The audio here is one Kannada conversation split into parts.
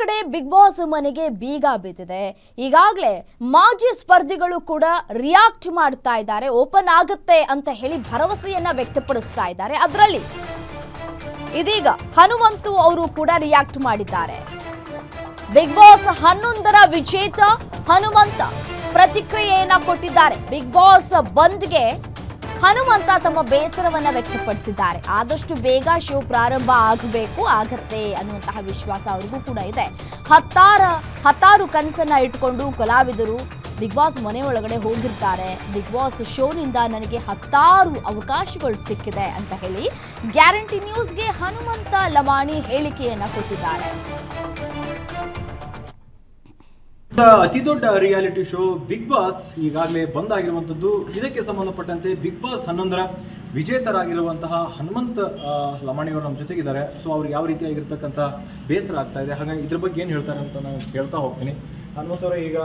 ಕಡೆ ಬಿಗ್ ಬಾಸ್ ಮನೆಗೆ ಬೀಗ ಬಿದ್ದಿದೆ. ಈಗಾಗಲೇ ಮಾಜಿ ಸ್ಪರ್ಧಿಗಳು ಕೂಡ ರಿಯಾಕ್ಟ್ ಮಾಡ್ತಾ ಇದ್ದಾರೆ. ಓಪನ್ ಆಗುತ್ತೆ ಅಂತ ಹೇಳಿ ಭರವಸೆಯನ್ನ ವ್ಯಕ್ತಪಡಿಸ್ತಾ ಇದ್ದಾರೆ. ಅದರಲ್ಲಿ ಇದೀಗ ಹನುಮಂತು ಅವರು ಕೂಡ ರಿಯಾಕ್ಟ್ ಮಾಡಿದ್ದಾರೆ. ಬಿಗ್ ಬಾಸ್ ಹನ್ನೊಂದರ ವಿಜೇತ ಹನುಮಂತ ಪ್ರತಿಕ್ರಿಯೆಯನ್ನ ಕೊಟ್ಟಿದ್ದಾರೆ. ಬಿಗ್ ಬಾಸ್ ಬಂದ್ಗೆ ಹನುಮಂತ ತಮ್ಮ ಬೇಸರವನ್ನ ವ್ಯಕ್ತಪಡಿಸಿದ್ದಾರೆ. ಆದಷ್ಟು ಬೇಗ ಶೋ ಪ್ರಾರಂಭ ಆಗಬೇಕು, ಆಗತ್ತೆ ಅನ್ನುವಂತಹ ವಿಶ್ವಾಸ ಅವ್ರಿಗೂ ಕೂಡ ಇದೆ. ಹತ್ತಾರ, ಹತ್ತಾರು ಕನಸನ್ನ ಇಟ್ಕೊಂಡು ಕಲಾವಿದರು ಬಿಗ್ ಬಾಸ್ ಮನೆ ಒಳಗಡೆ ಹೋಗಿರ್ತಾರೆ. ಬಿಗ್ ಬಾಸ್ ಶೋನಿಂದ ನನಗೆ ಹತ್ತಾರು ಅವಕಾಶಗಳು ಸಿಕ್ಕಿದೆ ಅಂತ ಹೇಳಿ ಗ್ಯಾರಂಟಿ ನ್ಯೂಸ್ಗೆ ಹನುಮಂತ ಲಮಾಣಿ ಹೇಳಿಕೆಯನ್ನ ಕೊಟ್ಟಿದ್ದಾರೆ. ಅತಿ ದೊಡ್ಡ ರಿಯಾಲಿಟಿ ಶೋ ಬಿಗ್ ಬಾಸ್ ಈಗಾಗಲೇ ಬಂದಾಗಿರುವಂಥದ್ದು ಇದಕ್ಕೆ ಸಂಬಂಧಪಟ್ಟಂತೆ ಬಿಗ್ ಬಾಸ್ ಹನ್ನೊಂದರ ವಿಜೇತರಾಗಿರುವಂತಹ ಹನುಮಂತ್ ಲಮಾಣಿ ಲಮಾಣಿಯವರು ನಮ್ಮ ಜೊತೆಗಿದ್ದಾರೆ. ಸೊ ಅವ್ರಿಗೆ ಯಾವ ರೀತಿಯಾಗಿರ್ತಕ್ಕಂಥ ಬೇಸರ ಆಗ್ತಾ ಇದೆ? ಹಾಗಾಗಿ ಇದ್ರ ಬಗ್ಗೆ ಏನು ಹೇಳ್ತಾರೆ ಅಂತ ನಾನು ಕೇಳ್ತಾ ಹೋಗ್ತೀನಿ. ಹನುಮಂತ್ ಅವರ, ಈಗ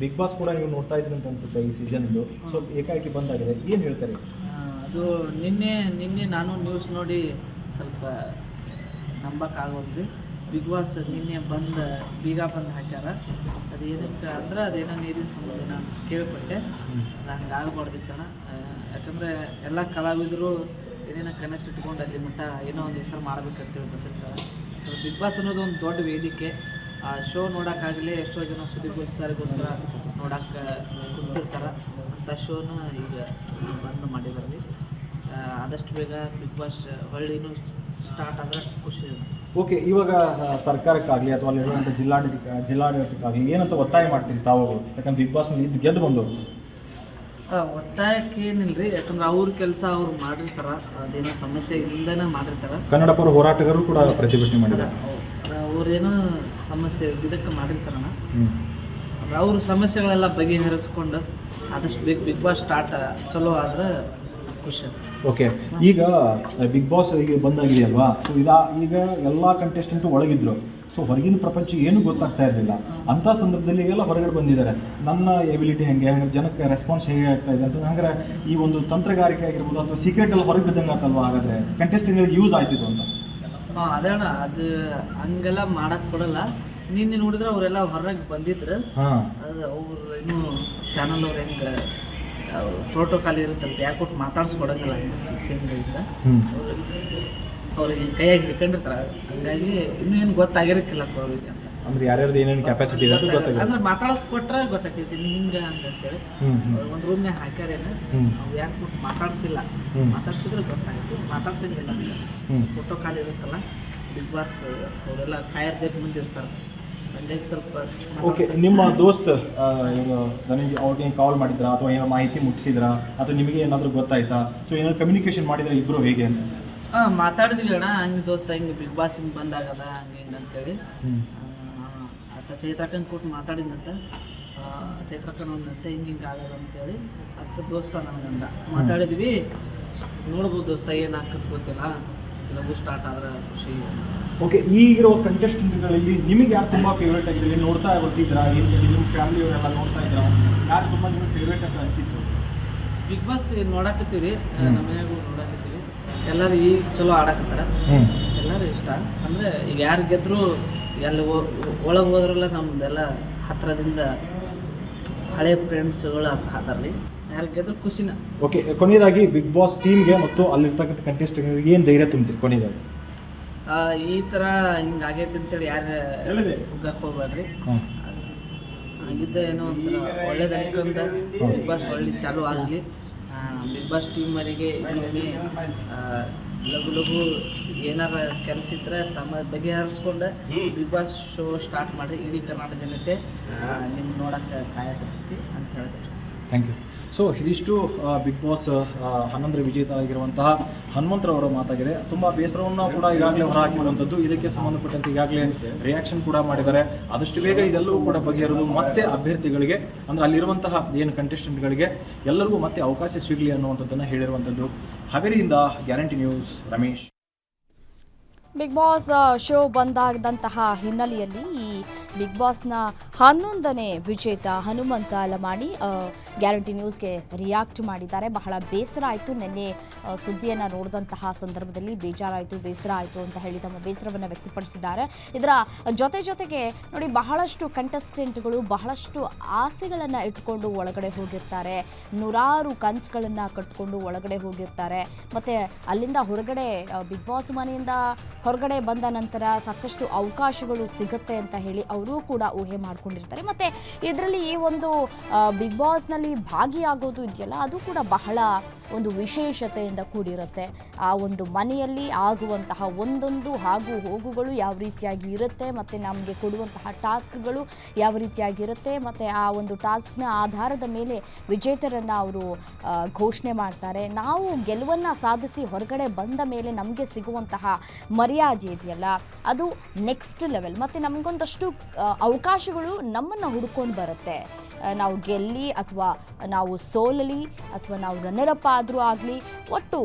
ಬಿಗ್ ಬಾಸ್ ಕೂಡ ನೀವು ನೋಡ್ತಾ ಇದ್ರಿ ಅಂತ ಅನ್ಸುತ್ತೆ ಈ ಸೀಸನ್ದು ಸೊ ಏಕಾಏಕಿ ಬಂದಾಗಿದೆ. ಏನು ಹೇಳ್ತಾರೆ? ಅದು ನಿನ್ನೆ ನಿನ್ನೆ ನಾನು ನ್ಯೂಸ್ ನೋಡಿ ಸ್ವಲ್ಪ ನಂಬಕ್ಕಾಗೋದ್ರಿ ಬಿಗ್ ಬಾಸ್ ನಿನ್ನೆ ಬಂದು ಬೀಗ ಬಂದು ಹಾಕ್ಯಾರ. ಅದು ಏನಕ್ಕೆ ಅಂದ್ರೆ ಅದೇನೋ ನೀರಿನ ಸಂಬಂಧ ನಾನು ಕೇಳ್ಪಟ್ಟೆ. ಅದು ಹಂಗೆ ಆಗಬಾರ್ದಿತ್ತಣ ಯಾಕಂದರೆ ಎಲ್ಲ ಕಲಾವಿದರು ಏನೇನೋ ಕನಸು ಇಟ್ಕೊಂಡು ಅಲ್ಲಿ ಮಟ್ಟ ಏನೋ ಒಂದು ಹೆಸರು ಮಾಡ್ಬೇಕಂತೇಳಿ ಬಂದಿರ್ತಾರೆ ಬಿಗ್ ಬಾಸ್ ಅನ್ನೋದು ಒಂದು ದೊಡ್ಡ ವೇದಿಕೆ. ಆ ಶೋ ನೋಡೋಕ್ಕಾಗಲಿ ಎಷ್ಟೋ ಜನ ಸುದ್ದಿಗೋಸ್ಕರಗೋಸ್ಕರ ನೋಡಕ್ಕೆ ಕುಂತಿರ್ತಾರೆ. ಅಂಥ ಶೋನ ಈಗ ಬಂದು ಮಾಡಿದ್ದಾರೆ ಆ, ಆದಷ್ಟು ಬೇಗ ಬಿಗ್ ಬಾಸ್ ಹೊಳ್ಳಿನೂ ಸ್ಟಾರ್ಟ್ ಆದ್ರೆ ಖುಷಿ. ಓಕೆ ಇವಾಗ ಸರ್ಕಾರಕ್ಕಾಗಲಿ ಅಥವಾ ಅಲ್ಲಿರುವಂಥ ಜಿಲ್ಲಾಡಳಿತ ಜಿಲ್ಲಾಡಳಿತಕ್ಕಾಗಲಿ ಏನಂತ ಒತ್ತಾಯ ಮಾಡ್ತೀರಿ ತಾವು? ಯಾಕಂದ್ರೆ ಬಿಗ್ ಬಾಸ್ ಇದ್ದು ಗೆದ್ದು ಬಂದವರು. ಒತ್ತಾಯಕ್ಕೆ ಒತ್ತಾಯಕ್ಕೆ ರೀ ಯಾಕಂದ್ರೆ ಅವ್ರ ಕೆಲಸ ಅವ್ರು ಮಾಡಿರ್ತಾರ ಅದೇನೋ ಸಮಸ್ಯೆಯಿಂದನೇ ಮಾಡಿರ್ತಾರ. ಕನ್ನಡ ಪರ ಹೋರಾಟಗಾರರು ಕೂಡ ಪ್ರತಿಭಟನೆ ಮಾಡಿದ್ದಾರೆ. ಅವ್ರೇನೋ ಸಮಸ್ಯೆ ಇದಕ್ಕೆ ಮಾಡಿರ್ತಾರಣ. ಅವ್ರ ಸಮಸ್ಯೆಗಳೆಲ್ಲ ಬಗೆಹರಿಸ್ಕೊಂಡು ಆದಷ್ಟು ಬೇಗ ಬಿಗ್ ಬಾಸ್ ಸ್ಟಾರ್ಟ್ ಚಲೋ ಆದ್ರೆ ಖುಷಿ ಓಕೆ ಈಗ ಬಿಗ್ ಬಾಸ್ ಈಗ ಬಂದಾಗಿದೆಯಲ್ವಾ ಸೊ ಇದಾ ಈಗ ಎಲ್ಲ ಕಂಟೆಸ್ಟೆಂಟು ಒಳಗಿದ್ರು. ಸೊ ಹೊರಗಿನ ಪ್ರಪಂಚ ಏನು ಗೊತ್ತಾಗ್ತಾ ಇರಲಿಲ್ಲ. ಅಂಥ ಸಂದರ್ಭದಲ್ಲಿ ಎಲ್ಲ ಹೊರಗಡೆ ಬಂದಿದ್ದಾರೆ. ನನ್ನ ಎಬಿಲಿಟಿ ಹೆಂಗೆ? ಹಂಗೆ ಜನಕ್ಕೆ ರೆಸ್ಪಾನ್ಸ್ ಹೇಗೆ ಆಗ್ತಾ ಇದೆ ಅಂತ. ಹಂಗಾರೆ ಈ ಒಂದು ತಂತ್ರಗಾರಿಕೆ ಆಗಿರ್ಬೋದು ಅಥವಾ ಸೀಕ್ರೆಟ್ ಎಲ್ಲ ಹೊರಗೆ ಬಿದ್ದಂಗೆ ಆಗ್ತಲ್ವಾ ಹಾಗಾದ್ರೆ ಕಂಟೆಸ್ಟೆಂಟ್ಗಳಿಗೆ ಯೂಸ್ ಆಯ್ತಿದ್ದು ಅಂತ. ಹಾಂ ಅದೇ ಅಣ್ಣ. ಅದು ಹಂಗೆಲ್ಲ ಮಾಡಕ್ಕೆ ಕೊಡಲ್ಲ. ನಿನ್ನೆ ನೋಡಿದ್ರೆ ಅವರೆಲ್ಲ ಹೊರಗೆ ಬಂದಿದ್ರು. ಹಾಂ. ಅದು ಅವ್ರು ಇನ್ನೂ ಚಾನಲ್ ಅವ್ರು ಹೆಂಗೆ ಪ್ರೋಟೋಕಾಲ್ ಇರುತ್ತಲ್ಲ ಯಾಕೊಟ್ಟು ಮಾತಾಡ್ಸ್ಕೊಡಂಗಿಲ್ಲ ಶಿಕ್ಷಕರಿಂದ ಅವ್ರಿಗೆ ಕೈಯಾಗಿ ಹಿಡ್ಕೊಂಡಿರ್ತಾರೆ. ಹಂಗಾಗಿ ಇನ್ನೂ ಏನು ಗೊತ್ತಾಗಿರಕ್ಕಿಲ್ಲ ಅವ್ರಿಗೆ ಅಂತ. ಅಂದ್ರೆ ಯಾರ್ಯಾರ್ದು ಏನೇನು ಕೆಪಾಸಿಟಿ ಇದೆ ಅಂದ್ರೆ ಮಾತಾಡಿಸ್ಕೊಟ್ರೆ ಗೊತ್ತಾಗ್ತೈತಿ ಹಿಂಗೆ ಹ್ಞೂ ಒಂದು ರೂಮ್ನಾಗ ಹಾಕ್ಯಾರೇನು ಅವ್ರು ಯಾಕೆ ಕೊಟ್ಟು ಮಾತಾಡ್ಸಿಲ್ಲ. ಮಾತಾಡ್ಸಿದ್ರೆ ಗೊತ್ತಾಗುತ್ತೆ ಮಾತಾಡ್ಸಂಗಿಲ್ಲ. ಫೋಟೋ ಕಾಲ್ ಇರುತ್ತಲ್ಲ ಬಿಗ್ ಬಾಸ್ ಅವರೆಲ್ಲ ಕಾಯರ್ ಜಗ್ ಮುಂದೆ ಇರ್ತಾರೆ ಹಂಗಾಗಿ ಸ್ವಲ್ಪ ಓಕೆ ನಿಮ್ಮ ದೋಸ್ತ್ ಏನು ನನಗೆ ಅವ್ರಿಗೆ ಕಾಲ್ ಮಾಡಿದ್ರಾ ಅಥವಾ ಏನೋ ಮಾಹಿತಿ ಮುಟ್ಟಿಸಿದ್ರಾ ಅಥವಾ ನಿಮಗೆ ಏನಾದರೂ ಗೊತ್ತಾಯ್ತಾ? ಸೊ ಏನಾದ್ರು ಕಮ್ಯುನಿಕೇಶನ್ ಮಾಡಿದ್ರೆ ಇಬ್ಬರು ಹೇಗೆ ಅಂತ? ಹಾಂ ಮಾತಾಡಿದ್ವಿ ಅಣ್ಣ. ಹಂಗೆ ದೋಸ್ತ ಹಿಂಗೆ ಬಿಗ್ ಬಾಸ್ ಹಿಂಗೆ ಬಂದಾಗದ ಹಂಗೆ ಹಿಂಗೆ ಅಂತೇಳಿ. ಆತ ಚೈತ್ರಕ್ಕನ ಕೊಟ್ಟು ಮಾತಾಡಿದಂತ ಚೈತ್ರಕ್ಕನ ಒಂದಂತೆ ಹಿಂಗೆ ಹಿಂಗೆ ಆಗದ ಅಂತೇಳಿ ಅತ್ತ ದೋಸ್ತ ನನಗಂದ. ಮಾತಾಡಿದ್ವಿ. ನೋಡ್ಬೋದು ದೋಸ್ತ ಏನು ಹಾಕತ್ ಗೊತ್ತಿಲ್ಲ. ಲಘು ಸ್ಟಾರ್ಟ್ ಆದ್ರೆ ಖುಷಿ. ಓಕೆ ಈಗಿರೋ ಕಂಟೆಸ್ಟೆಂಟ್ಗಳಲ್ಲಿ ನಿಮಗೆ ಯಾರು ತುಂಬ ಫೇವ್ರೇಟ್ ಆಗಿದೆ ನೋಡ್ತಾ ಬರ್ತಿದ್ರಾ ಏನು ನಿಮ್ಮ ಫ್ಯಾಮಿಲಿಯವರೆಲ್ಲ ನೋಡ್ತಾ ಇದ್ರಾ ಯಾರು ತುಂಬ ನಿಮಗೆ ಫೇವ್ರೇಟ್ ಅಂತ ಅನಿಸಿತ್ತು? ಬಿಗ್ ಬಾಸ್ ನೋಡಕತ್ತೀವಿ ನಮ್ಮ ಮನೆಯಾಗೂ ನೋಡಾಕತ್ತೀವಿ ಎಲ್ಲರೂ ಈಗ ಚಲೋ ಆಡಾಕತ್ತಾರ. ಎಲ್ಲರೂ ಇಷ್ಟ. ಅಂದರೆ ಈಗ ಯಾರು ಗೆದ್ದರೂ ಎಲ್ಲಿ ಒಳಗೆ ಹೋದ್ರಲ್ಲ ನಮ್ದೆಲ್ಲ ಹತ್ತಿರದಿಂದ ಹಳೆ ಫ್ರೆಂಡ್ಸ್ಗಳು ಅದಾರ್ರಿ ಯಾರು ಗೆದ್ರು ಖುಷಿನ. ಓಕೆ ಕೊನೆಯದಾಗಿ ಬಿಗ್ ಬಾಸ್ ಟೀಮ್ಗೆ ಮತ್ತು ಅಲ್ಲಿರ್ತಕ್ಕಂಥ ಕಂಟೆಸ್ಟೆಂಟ್ ಏನು ಧೈರ್ಯ ತುಂಬ್ತೀರಿ ಕೊನೆಯದಾಗಿ? ಆ, ಈ ಥರ ಹಿಂಗೆ ಆಗೈತೆ ಅಂತೇಳಿ ಯಾರು ಹೇಳಿದೆ. ಹುಗ್ಗಕ್ಕೆ ಹೋಗ್ಬೇಡ್ರಿ ಹಾಂ. ಆಗಿದ್ದ ಏನೋ ಒಂಥರ ಒಳ್ಳೇದು ಅನ್ಕೊಂಡ. ಬಿಗ್ ಬಾಸ್ ಒಳ್ಳೆ ಚಾಲು ಆಗಲಿ. ಬಿಗ್ ಬಾಸ್ ಟೀಮರಿಗೆ ಇನ್ನೊಮ್ಮೆ ಆ, ಲಘು ಲಘು ಏನಾರ ಕೆಲಸ ಇದ್ರೆ ಸಮ ಬಗೆಹರಿಸ್ಕೊಂಡು. ಬಿಗ್ ಬಾಸ್ ಶೋ ಸ್ಟಾರ್ಟ್ ಮಾಡಿ ಇಡೀ ಕರ್ನಾಟಕ ಜನತೆ ನಿಮ್ಗೆ ನೋಡಕ್ಕೆ ಕಾಯಕತ್ತೈತಿ ಅಂತ ಹೇಳಿದ್ರು ಥ್ಯಾಂಕ್ ಯು ಸೊ ಇದಿಷ್ಟು ಬಿಗ್ ಬಾಸ್ ಹನ್ನೊಂದರ ವಿಜೇತರಾಗಿರುವಂತಹ ಹನುಮಂತರವರ ಮಾತಾಗಿದೆ. ತುಂಬ ಬೇಸರವನ್ನು ಕೂಡ ಈಗಾಗಲೇ ಹೊರಹಾಕಿರುವಂಥದ್ದು. ಇದಕ್ಕೆ ಸಂಬಂಧಪಟ್ಟಂತೆ ಈಗಾಗಲೇ ರಿಯಾಕ್ಷನ್ ಕೂಡ ಮಾಡಿದ್ದಾರೆ. ಆದಷ್ಟು ಬೇಗ ಇದೆಲ್ಲವೂ ಕೂಡ ಬಗೆಹರಿದು ಮತ್ತೆ ಅಭ್ಯರ್ಥಿಗಳಿಗೆ, ಅಂದರೆ ಅಲ್ಲಿರುವಂತಹ ಏನು ಕಂಟೆಸ್ಟೆಂಟ್ಗಳಿಗೆ ಎಲ್ಲರಿಗೂ ಮತ್ತೆ ಅವಕಾಶ ಸಿಗಲಿ ಅನ್ನುವಂಥದ್ದನ್ನು ಹೇಳಿರುವಂಥದ್ದು. ಹಾವೇರಿಯಿಂದ guarantee news, Ramesh. Big boss show ಬಂದಾಗದಂತಹ ಹಿನ್ನೆಲೆಯಲ್ಲಿ ಈ ಬಿಗ್ ಬಾಸ್ನ ಹನ್ನೊಂದನೇ ವಿಜೇತ ಹನುಮಂತ ಲಮಾಣಿ ಗ್ಯಾರಂಟಿ ನ್ಯೂಸ್ಗೆ ರಿಯಾಕ್ಟ್ ಮಾಡಿದ್ದಾರೆ. ಬಹಳ ಬೇಸರ ಆಯಿತು. ನಿನ್ನೆ ಸುದ್ದಿಯನ್ನು ನೋಡಿದಂತಹ ಸಂದರ್ಭದಲ್ಲಿ ಬೇಜಾರಾಯಿತು, ಬೇಸರ ಆಯಿತು ಅಂತ ಹೇಳಿ ತಮ್ಮ ಬೇಸರವನ್ನು ವ್ಯಕ್ತಪಡಿಸಿದ್ದಾರೆ. ಇದರ ಜೊತೆ ಜೊತೆಗೆ ನೋಡಿ, ಬಹಳಷ್ಟು ಕಂಟೆಸ್ಟೆಂಟ್ಗಳು ಬಹಳಷ್ಟು ಆಸೆಗಳನ್ನು ಇಟ್ಕೊಂಡು ಒಳಗಡೆ ಹೋಗಿರ್ತಾರೆ. ನೂರಾರು ಕನಸುಗಳನ್ನು ಕಟ್ಕೊಂಡು ಒಳಗಡೆ ಹೋಗಿರ್ತಾರೆ. ಮತ್ತು ಅಲ್ಲಿಂದ ಹೊರಗಡೆ ಬಿಗ್ ಬಾಸ್ ಮನೆಯಿಂದ ಹೊರಗಡೆ ಬಂದ ನಂತರ ಸಾಕಷ್ಟು ಅವಕಾಶಗಳು ಸಿಗುತ್ತೆ ಅಂತ ಹೇಳಿ ಕೂಡ ಊಹೆ ಮಾಡ್ಕೊಂಡಿರ್ತಾರೆ. ಮತ್ತು ಇದರಲ್ಲಿ ಈ ಒಂದು ಬಿಗ್ ಬಾಸ್ನಲ್ಲಿ ಭಾಗಿಯಾಗೋದು ಇದೆಯಲ್ಲ, ಅದು ಕೂಡ ಬಹಳ ಒಂದು ವಿಶೇಷತೆಯಿಂದ ಕೂಡಿರುತ್ತೆ. ಆ ಒಂದು ಮನೆಯಲ್ಲಿ ಆಗುವಂತಹ ಒಂದೊಂದು ಹಾಗೂ ಹೋಗುಗಳು ಯಾವ ರೀತಿಯಾಗಿ ಇರುತ್ತೆ, ಮತ್ತು ನಮಗೆ ಕೊಡುವಂತಹ ಟಾಸ್ಕ್ಗಳು ಯಾವ ರೀತಿಯಾಗಿ ಇರುತ್ತೆ, ಮತ್ತು ಆ ಒಂದು ಟಾಸ್ಕ್ನ ಆಧಾರದ ಮೇಲೆ ವಿಜೇತರನ್ನು ಅವರು ಘೋಷಣೆ ಮಾಡ್ತಾರೆ. ನಾವು ಗೆಲುವನ್ನು ಸಾಧಿಸಿ ಹೊರಗಡೆ ಬಂದ ಮೇಲೆ ನಮಗೆ ಸಿಗುವಂತಹ ಮರ್ಯಾದೆ ಇದೆಯಲ್ಲ, ಅದು ನೆಕ್ಸ್ಟ್ ಲೆವೆಲ್ ಮತ್ತು ನಮಗೊಂದಷ್ಟು ಅವಕಾಶಗಳು ನಮ್ಮನ್ನು ಹುಡ್ಕೊಂಡು ಬರುತ್ತೆ. ನಾವು ಗೆಲ್ಲಿ ಅಥವಾ ನಾವು ಸೋಲಲಿ ಅಥವಾ ನಾವು ರನ್ನರಪ್ಪ ಆದರೂ ಆಗಲಿ, ಒಟ್ಟು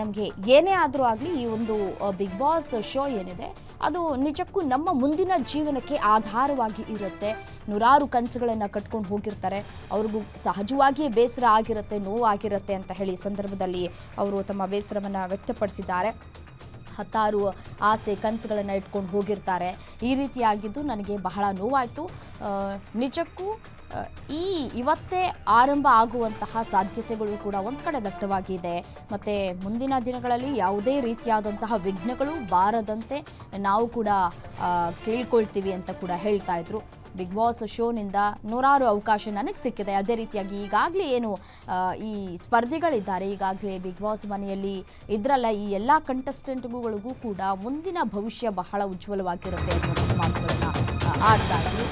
ನಮಗೆ ಏನೇ ಆದರೂ ಆಗಲಿ ಈ ಒಂದು ಬಿಗ್ ಬಾಸ್ ಶೋ ಏನಿದೆ, ಅದು ನಿಜಕ್ಕೂ ನಮ್ಮ ಮುಂದಿನ ಜೀವನಕ್ಕೆ ಆಧಾರವಾಗಿ ಇರುತ್ತೆ. ನೂರಾರು ಕನಸುಗಳನ್ನು ಕಟ್ಕೊಂಡು ಹೋಗಿರ್ತಾರೆ. ಅವ್ರಿಗೂ ಸಹಜವಾಗಿಯೇ ಬೇಸರ ಆಗಿರುತ್ತೆ, ನೋವಾಗಿರುತ್ತೆ ಅಂತ ಹೇಳಿ ಸಂದರ್ಭದಲ್ಲಿ ಅವರು ತಮ್ಮ ಬೇಸರವನ್ನು ವ್ಯಕ್ತಪಡಿಸಿದ್ದಾರೆ. ಹತ್ತಾರು ಆಸೆ ಕನಸುಗಳನ್ನು ಇಟ್ಕೊಂಡು ಹೋಗಿರ್ತಾರೆ. ಈ ರೀತಿಯಾಗಿದ್ದು ನನಗೆ ಬಹಳ ನೋವಾಯಿತು. ನಿಜಕ್ಕೂ ಈ ಇವತ್ತೇ ಆರಂಭ ಆಗುವಂತಹ ಸಾಧ್ಯತೆಗಳು ಕೂಡ ಒಂದು ಕಡೆ ದಟ್ಟವಾಗಿದೆ ಮತ್ತು ಮುಂದಿನ ದಿನಗಳಲ್ಲಿ ಯಾವುದೇ ರೀತಿಯಾದಂತಹ ವಿಘ್ನಗಳು ಬಾರದಂತೆ ನಾವು ಕೂಡ ಕೇಳ್ಕೊಳ್ತೀವಿ ಅಂತ ಕೂಡ ಹೇಳ್ತಾ ಇದ್ರು. ಬಿಗ್ ಬಾಸ್ ಶೋನಿಂದ ನೂರಾರು ಅವಕಾಶ ನನಗೆ ಸಿಕ್ಕಿದೆ. ಅದೇ ರೀತಿಯಾಗಿ ಈಗಾಗಲೇ ಏನು ಈ ಸ್ಪರ್ಧಿಗಳಿದ್ದಾರೆ. ಈಗಾಗಲೇ ಬಿಗ್ ಬಾಸ್ ಮನೆಯಲ್ಲಿ ಇದ್ರಲ್ಲ ಈ ಎಲ್ಲ ಕಂಟೆಸ್ಟೆಂಟ್ಗಳಿಗೂ ಕೂಡ ಮುಂದಿನ ಭವಿಷ್ಯ ಬಹಳ ಉಜ್ವಲವಾಗಿರುತ್ತೆ ಅನ್ನೋ ಮಾತುಗಳನ್ನು ಆಡ್ತಾ ಇದ್ರು